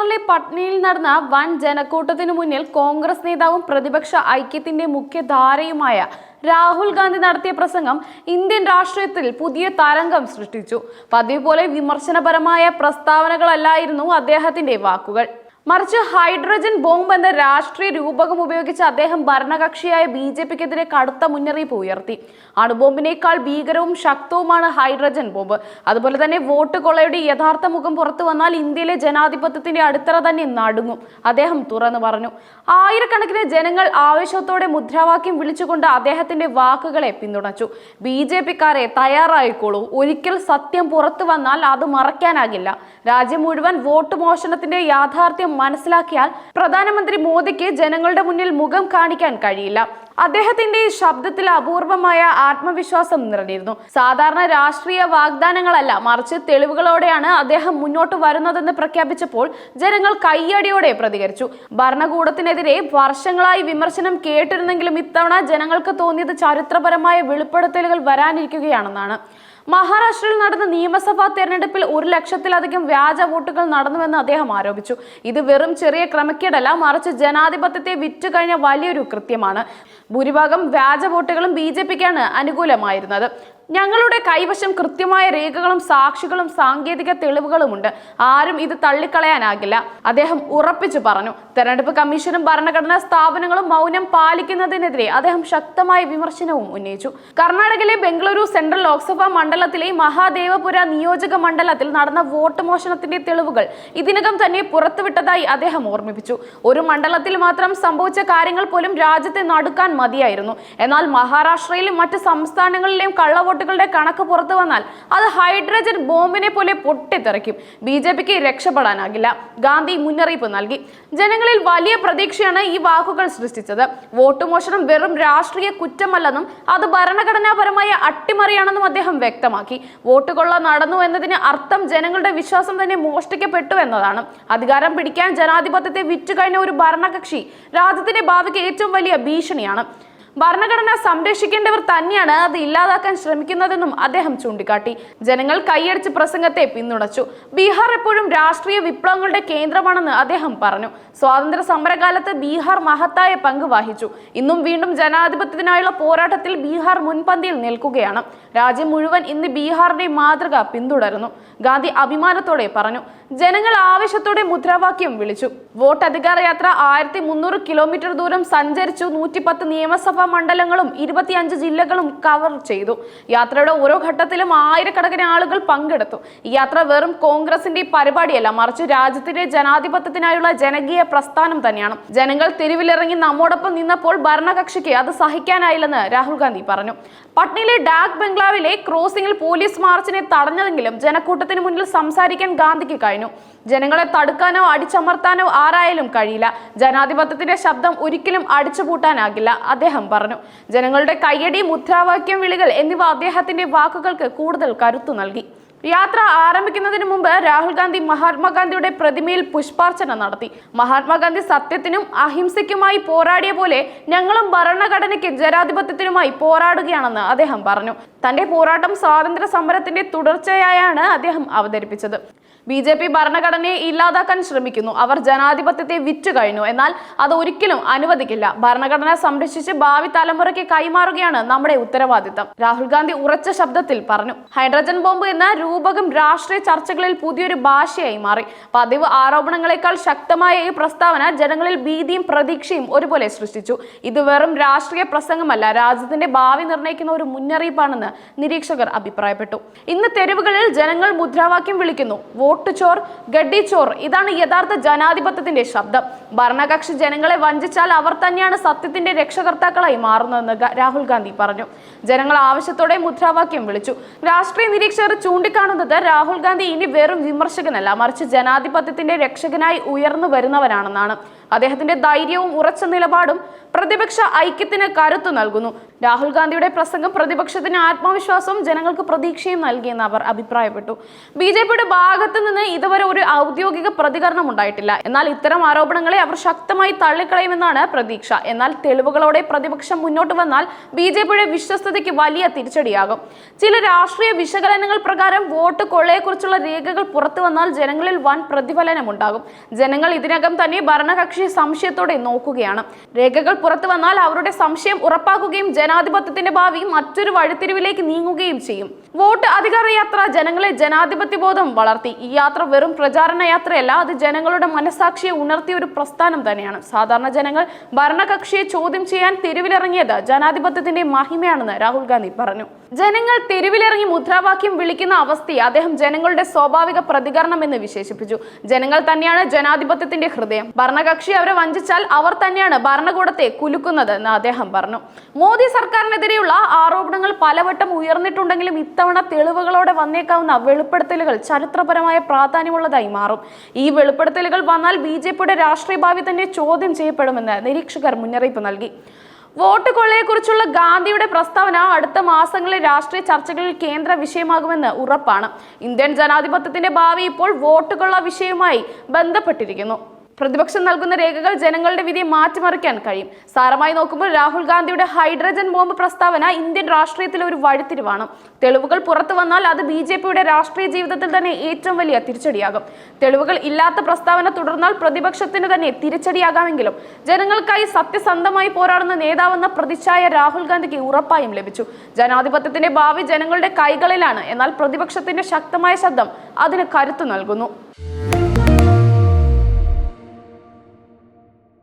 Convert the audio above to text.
ബീഹാറിലെ പട്നയിൽ നടന്ന വൻ ജനക്കൂട്ടത്തിനു മുന്നിൽ കോൺഗ്രസ് നേതാവും പ്രതിപക്ഷ ഐക്യത്തിന്റെ മുഖ്യധാരയുമായ രാഹുൽ ഗാന്ധി നടത്തിയ പ്രസംഗം ഇന്ത്യൻ രാഷ്ട്രീയത്തിൽ പുതിയ തരംഗം സൃഷ്ടിച്ചു. പതിവ് പോലെ വിമർശനപരമായ പ്രസ്താവനകളല്ലായിരുന്നു അദ്ദേഹത്തിന്റെ വാക്കുകൾ. മറിച്ച് ഹൈഡ്രജൻ ബോംബ് എന്ന രാഷ്ട്രീയ രൂപകം ഉപയോഗിച്ച് അദ്ദേഹം ഭരണകക്ഷിയായ ബി ജെ പിക്കെതിരെ കടുത്ത മുന്നറിയിപ്പ് ഉയർത്തി. അണുബോംബിനേക്കാൾ ഭീകരവും ശക്തവുമാണ് ഹൈഡ്രജൻ ബോംബ്. അതുപോലെ തന്നെ വോട്ട് കൊള്ളയുടെ യഥാർത്ഥ മുഖം പുറത്തു വന്നാൽ ഇന്ത്യയിലെ ജനാധിപത്യത്തിന്റെ അടിത്തറ തന്നെ നടുങ്ങും അദ്ദേഹം തുറന്നു പറഞ്ഞു. ആയിരക്കണക്കിന് ജനങ്ങൾ ആവേശത്തോടെ മുദ്രാവാക്യം വിളിച്ചുകൊണ്ട് അദ്ദേഹത്തിന്റെ വാക്കുകളെ പിന്തുണച്ചു. ബി ജെ പിക്കാരെ തയ്യാറായിക്കോളൂ. ഒരിക്കൽ സത്യം പുറത്തു വന്നാൽ അത് മറയ്ക്കാനാകില്ല. രാജ്യം മുഴുവൻ വോട്ട് മോഷണത്തിന്റെ യാഥാർത്ഥ്യം മനസ്സിലാക്കിയാൽ പ്രധാനമന്ത്രി മോദിക്ക് ജനങ്ങളുടെ മുന്നിൽ മുഖം കാണിക്കാൻ കഴിയില്ല. അദ്ദേഹത്തിന്റെ ശബ്ദത്തിൽ അപൂർവമായ ആത്മവിശ്വാസം നിറഞ്ഞിരുന്നു. സാധാരണ രാഷ്ട്രീയ വാഗ്ദാനങ്ങളല്ല മറിച്ച് തെളിവുകളോടെയാണ് അദ്ദേഹം മുന്നോട്ട് വരുന്നതെന്ന് പ്രഖ്യാപിച്ചപ്പോൾ ജനങ്ങൾ കയ്യടിയോടെ പ്രതികരിച്ചു. ഭരണകൂടത്തിനെതിരെ വർഷങ്ങളായി വിമർശനം കേട്ടിരുന്നെങ്കിലും ഇത്തവണ ജനങ്ങൾക്ക് തോന്നിയത് ചരിത്രപരമായ വെളിപ്പെടുത്തലുകൾ വരാനിരിക്കുകയാണെന്നാണ്. മഹാരാഷ്ട്രയിൽ നടന്ന നിയമസഭാ തെരഞ്ഞെടുപ്പിൽ ഒരു ലക്ഷത്തിലധികം വ്യാജ വോട്ടുകൾ നടന്നുവെന്ന് അദ്ദേഹം ആരോപിച്ചു. ഇത് വെറും ചെറിയ ക്രമക്കേടല്ല മറിച്ച് ജനാധിപത്യത്തെ വിറ്റുകഴിഞ്ഞ വലിയൊരു കൃത്യമാണ്. ഭൂരിഭാഗം വ്യാജ വോട്ടുകളും ബി ജെ പിക്കാണ് അനുകൂലമായിരുന്നത്. ഞങ്ങളുടെ കൈവശം കൃത്യമായ രേഖകളും സാക്ഷികളും സാങ്കേതിക തെളിവുകളുമുണ്ട്. ആരും ഇത് തള്ളിക്കളയാനാകില്ല. അദ്ദേഹം ഉറപ്പിച്ചു പറഞ്ഞു. തെരഞ്ഞെടുപ്പ് കമ്മീഷനും ഭരണഘടനാ സ്ഥാപനങ്ങളും മൗനം പാലിക്കുന്നതിനെതിരെ അദ്ദേഹം ശക്തമായ വിമർശനവും ഉന്നയിച്ചു. കർണാടകയിലെ ബംഗളൂരു സെൻട്രൽ ലോക്സഭാ മണ്ഡലത്തിലെ മഹാദേവപുര നിയോജക മണ്ഡലത്തിൽ നടന്ന വോട്ട് മോഷണത്തിന്റെ തെളിവുകൾ ഇതിനകം തന്നെ പുറത്തുവിട്ടതായി അദ്ദേഹം ഓർമ്മിപ്പിച്ചു. ഒരു മണ്ഡലത്തിൽ മാത്രം സംഭവിച്ച കാര്യങ്ങൾ പോലും രാജ്യത്തെ നടുക്കാൻ മതിയായിരുന്നു. എന്നാൽ മഹാരാഷ്ട്രയിലും മറ്റ് സംസ്ഥാനങ്ങളിലെയും കള്ളവോട്ടുകളുടെ കണക്ക് പുറത്തു വന്നാൽ അത് ഹൈഡ്രജൻ ബോംബിനെ പോലെ പൊട്ടിത്തെറിക്കും. ബി ജെ പിക്ക് രക്ഷപ്പെടാനാകില്ല. ഗാന്ധി മുന്നറിയിപ്പ് നൽകി. ജനങ്ങളിൽ വലിയ പ്രതീക്ഷയാണ് ഈ വാക്കുകൾ സൃഷ്ടിച്ചത്. വോട്ട് മോഷണം വെറും രാഷ്ട്രീയ കുറ്റമല്ലെന്നും അത് ഭരണഘടനാപരമായ അട്ടിമറിയാണെന്നും അദ്ദേഹം വ്യക്തമാക്കി. വോട്ട് കൊള്ള നടന്നു എന്നതിന് അർത്ഥം ജനങ്ങളുടെ വിശ്വാസം തന്നെ മോഷ്ടിക്കപ്പെട്ടു എന്നതാണ്. അധികാരം പിടിക്കാൻ ജനാധിപത്യത്തെ വിറ്റുകഴിഞ്ഞ ഒരു ഭരണകക്ഷി രാജ്യത്തിന്റെ ഭാവിക്ക് ഏറ്റവും വലിയ ഭീഷണിയാണ്. ഭരണഘടന സംരക്ഷിക്കേണ്ടവർ തന്നെയാണ് അത് ഇല്ലാതാക്കാൻ ശ്രമിക്കുന്നതെന്നും അദ്ദേഹം ചൂണ്ടിക്കാട്ടി. ജനങ്ങൾ കൈയടിച്ച് പ്രസംഗത്തെ പിന്തുണച്ചു. ബീഹാർ എപ്പോഴും രാഷ്ട്രീയ വിപ്ലവങ്ങളുടെ കേന്ദ്രമാണെന്ന് അദ്ദേഹം പറഞ്ഞു. സ്വാതന്ത്ര്യ സമരകാലത്ത് ബീഹാർ മഹത്തായ പങ്ക് വഹിച്ചു. ഇന്നും വീണ്ടും ജനാധിപത്യത്തിനായുള്ള പോരാട്ടത്തിൽ ബീഹാർ മുൻപന്തിയിൽ നിൽക്കുകയാണ്. രാജ്യം മുഴുവൻ ഇന്ന് ബീഹാറിന്റെ മാതൃക പിന്തുടരുന്നു. ഗാന്ധി അഭിമാനത്തോടെ പറഞ്ഞു. ജനങ്ങൾ ആവേശത്തോടെ മുദ്രാവാക്യം വിളിച്ചു. വോട്ട് അധികാര യാത്ര ആയിരത്തി കിലോമീറ്റർ ദൂരം സഞ്ചരിച്ചു നൂറ്റിപ്പത്ത് നിയമസഭാ മണ്ഡലങ്ങളും ഇരുപത്തിയഞ്ച് ജില്ലകളും കവർ ചെയ്തു. യാത്രയുടെ ഓരോ ഘട്ടത്തിലും ആയിരക്കണക്കിന് ആളുകൾ പങ്കെടുത്തു. ഈ യാത്ര വെറും കോൺഗ്രസിന്റെ പരിപാടിയല്ല മറിച്ച് രാജ്യത്തിന്റെ ജനാധിപത്യത്തിനായുള്ള ജനകീയ പ്രസ്ഥാനം തന്നെയാണ്. ജനങ്ങൾ തെരുവിലിറങ്ങി നമ്മോടൊപ്പം നിന്നപ്പോൾ ഭരണകക്ഷിക്ക് അത് സഹിക്കാനായില്ലെന്ന് രാഹുൽ ഗാന്ധി പറഞ്ഞു. പട്നയിലെ ഡാക് ബംഗ്ലാവിലെ ക്രോസിംഗിൽ പോലീസ് മാർച്ചിനെ തടഞ്ഞതെങ്കിലും ജനക്കൂട്ടത്തിന് മുന്നിൽ സംസാരിക്കാൻ ഗാന്ധിക്ക് കഴിഞ്ഞു. ജനങ്ങളെ തടുക്കാനോ അടിച്ചമർത്താനോ ആരായാലും കഴിയില്ല. ജനാധിപത്യത്തിന്റെ ശബ്ദം ഒരിക്കലും അടിച്ചുപൂട്ടാനാകില്ല അദ്ദേഹം പറഞ്ഞു. ജനങ്ങളുടെ കയ്യടി മുദ്രാവാക്യം വിളികൾ എന്നിവ അദ്ദേഹത്തിന്റെ വാക്കുകൾക്ക് കൂടുതൽ കരുത്തു നൽകി. യാത്ര ആരംഭിക്കുന്നതിന് മുമ്പ് രാഹുൽ ഗാന്ധി മഹാത്മാഗാന്ധിയുടെ പ്രതിമയിൽ പുഷ്പാർച്ചന നടത്തി. മഹാത്മാഗാന്ധി സത്യത്തിനും അഹിംസയ്ക്കുമായി പോരാടിയ പോലെ ഞങ്ങളും ഭരണഘടനയ്ക്ക് ജനാധിപത്യത്തിനുമായി പോരാടുകയാണെന്ന് അദ്ദേഹം പറഞ്ഞു. തന്റെ പോരാട്ടം സ്വാതന്ത്ര്യ സമരത്തിന്റെ തുടർച്ചയായാണ് അദ്ദേഹം അവതരിപ്പിച്ചത്. ബി ജെ പി ഭരണഘടനയെ ഇല്ലാതാക്കാൻ ശ്രമിക്കുന്നു. അവർ ജനാധിപത്യത്തെ വിറ്റു കഴിഞ്ഞു. എന്നാൽ അത് ഒരിക്കലും അനുവദിക്കില്ല. ഭരണഘടന സംരക്ഷിച്ച് ഭാവി തലമുറയ്ക്ക് കൈമാറുകയാണ് നമ്മുടെ ഉത്തരവാദിത്തം. രാഹുൽ ഗാന്ധി ഉറച്ച ശബ്ദത്തിൽ പറഞ്ഞു. ഹൈഡ്രജൻ ബോംബ് എന്ന രൂപകം രാഷ്ട്രീയ ചർച്ചകളിൽ പുതിയൊരു ഭാഷയായി മാറി. പതിവ് ആരോപണങ്ങളെക്കാൾ ശക്തമായ ഈ പ്രസ്താവന ജനങ്ങളിൽ ഭീതിയും പ്രതീക്ഷയും ഒരുപോലെ സൃഷ്ടിച്ചു. ഇത് വെറും രാഷ്ട്രീയ പ്രസംഗമല്ല. രാജ്യത്തിന്റെ ഭാവി നിർണയിക്കുന്ന ഒരു മുന്നറിയിപ്പാണെന്ന് നിരീക്ഷകർ അഭിപ്രായപ്പെട്ടു. ഇന്ന് തെരുവുകളിൽ ജനങ്ങൾ മുദ്രാവാക്യം വിളിക്കുന്നു. വോട്ട് ചോർ ഗഡ്ഡി ചോർ ഇതാണ് യഥാർത്ഥ ജനാധിപത്യത്തിന്റെ ശബ്ദം. ഭരണകക്ഷി ജനങ്ങളെ വഞ്ചിച്ചാൽ അവർ തന്നെയാണ് സത്യത്തിന്റെ രക്ഷകർത്താക്കളായി മാറുന്നതെന്ന് രാഹുൽ ഗാന്ധി പറഞ്ഞു. ജനങ്ങൾ ആവശ്യത്തോടെ മുദ്രാവാക്യം വിളിച്ചു. രാഷ്ട്രീയ നിരീക്ഷകർ ചൂണ്ടിക്കാണുന്നത് രാഹുൽ ഗാന്ധി ഇനി വെറും വിമർശകനല്ല മറിച്ച് ജനാധിപത്യത്തിന്റെ രക്ഷകനായി ഉയർന്നു വരുന്നവനാണെന്നാണ്. അദ്ദേഹത്തിന്റെ ധൈര്യവും ഉറച്ച നിലപാടും പ്രതിപക്ഷ ഐക്യത്തിന് കരുത്ത് നൽകുന്നു. രാഹുൽ ഗാന്ധിയുടെ പ്രസംഗം പ്രതിപക്ഷത്തിന് ആത്മവിശ്വാസവും ജനങ്ങൾക്ക് പ്രതീക്ഷയും നൽകിയെന്ന് അവർ അഭിപ്രായപ്പെട്ടു. ബി ജെ പിയുടെ ഭാഗത്ത് നിന്ന് ഇതുവരെ ഒരു ഔദ്യോഗിക പ്രതികരണം ഉണ്ടായിട്ടില്ല. എന്നാൽ ഇത്തരം ആരോപണങ്ങളെ അവർ ശക്തമായി തള്ളിക്കളയുമെന്നാണ് പ്രതീക്ഷ. എന്നാൽ തെളിവുകളോടെ പ്രതിപക്ഷം മുന്നോട്ട് വന്നാൽ ബി ജെ പിയുടെ വിശ്വസ്തതയ്ക്ക് വലിയ തിരിച്ചടിയാകും. ചില രാഷ്ട്രീയ വിശകലനങ്ങൾ പ്രകാരം വോട്ട് കൊള്ളയെക്കുറിച്ചുള്ള രേഖകൾ പുറത്തു വന്നാൽ ജനങ്ങളിൽ വൻ പ്രതിഫലനമുണ്ടാകും. ജനങ്ങൾ ഇതിനകം തന്നെ ഭരണകക്ഷി സംശയത്തോടെ നോക്കുകയാണ്. രേഖകൾ പുറത്തു വന്നാൽ അവരുടെ സംശയം ഉറപ്പാക്കുകയും ജനാധിപത്യത്തിന്റെ ഭാവി മറ്റൊരു വഴിത്തിരിവിലേക്ക് നീങ്ങുകയും ചെയ്യും. വോട്ട് അധികാര യാത്ര ജനങ്ങളെ ജനാധിപത്യ ബോധം വളർത്തി. ഈ യാത്ര വെറും പ്രചാരണ യാത്രയല്ല അത് ജനങ്ങളുടെ മനസാക്ഷിയെ ഉണർത്തിയ ഒരു പ്രസ്ഥാനം തന്നെയാണ്. സാധാരണ ജനങ്ങൾ ഭരണകക്ഷിയെ ചോദ്യം ചെയ്യാൻ തെരുവിലിറങ്ങിയത് ജനാധിപത്യത്തിന്റെ മഹിമയാണെന്ന് രാഹുൽ ഗാന്ധി പറഞ്ഞു. ജനങ്ങൾ തെരുവിലിറങ്ങി മുദ്രാവാക്യം വിളിക്കുന്ന അവസ്ഥയെ അദ്ദേഹം ജനങ്ങളുടെ സ്വാഭാവിക പ്രതികരണം എന്ന് വിശേഷിപ്പിച്ചു. ജനങ്ങൾ തന്നെയാണ് ജനാധിപത്യത്തിന്റെ ഹൃദയം. ഭരണകക്ഷി അവരെ വഞ്ചിച്ചാൽ അവർ തന്നെയാണ് ഭരണകൂടത്തെ കുലുക്കുന്നത് എന്ന് അദ്ദേഹം പറഞ്ഞു. മോദി സർക്കാരിനെതിരെയുള്ള ആരോപണങ്ങൾ പലവട്ടം ഉയർന്നിട്ടുണ്ടെങ്കിലും ഇത്തവണ തെളിവുകളോടെ വന്നേക്കാവുന്ന വെളിപ്പെടുത്തലുകൾ ചരിത്രപരമായ പ്രാധാന്യമുള്ളതായി മാറും. ഈ വെളിപ്പെടുത്തലുകൾ വന്നാൽ ബി ജെ പിയുടെ രാഷ്ട്രീയ ഭാവി തന്നെ ചോദ്യം ചെയ്യപ്പെടുമെന്ന് നിരീക്ഷകർ മുന്നറിയിപ്പ് നൽകി. വോട്ട് കൊള്ളയെക്കുറിച്ചുള്ള ഗാന്ധിയുടെ പ്രസ്താവന അടുത്ത മാസങ്ങളിൽ രാഷ്ട്രീയ ചർച്ചകളിൽ കേന്ദ്ര വിഷയമാകുമെന്ന് ഉറപ്പാണ്. ഇന്ത്യൻ ജനാധിപത്യത്തിന്റെ ഭാവി ഇപ്പോൾ വോട്ട് കൊള്ള വിഷയവുമായി ബന്ധപ്പെട്ടിരിക്കുന്നു. പ്രതിപക്ഷം നൽകുന്ന രേഖകൾ ജനങ്ങളുടെ വിധിയെ മാറ്റിമറിക്കാൻ കഴിയും. സാരമായി നോക്കുമ്പോൾ രാഹുൽ ഗാന്ധിയുടെ ഹൈഡ്രജൻ ബോംബ് പ്രസ്താവന ഇന്ത്യൻ രാഷ്ട്രീയത്തിലെ ഒരു വഴിത്തിരിവാണ്. തെളിവുകൾ പുറത്തു വന്നാൽ അത് ബി ജെ പിയുടെ രാഷ്ട്രീയ ജീവിതത്തിൽ തന്നെ ഏറ്റവും വലിയ തിരിച്ചടിയാകും. തെളിവുകൾ ഇല്ലാത്ത പ്രസ്താവന തുടർന്നാൽ പ്രതിപക്ഷത്തിന് തന്നെ തിരിച്ചടിയാകാമെങ്കിലും ജനങ്ങൾക്കായി സത്യസന്ധമായി പോരാടുന്ന നേതാവെന്ന പ്രതിച്ഛായ രാഹുൽ ഗാന്ധിക്ക് ഉറപ്പായും ലഭിച്ചു. ജനാധിപത്യത്തിന്റെ ഭാവി ജനങ്ങളുടെ കൈകളിലാണ്. എന്നാൽ പ്രതിപക്ഷത്തിന്റെ ശക്തമായ ശബ്ദം അതിന് കരുത്തു നൽകുന്നു.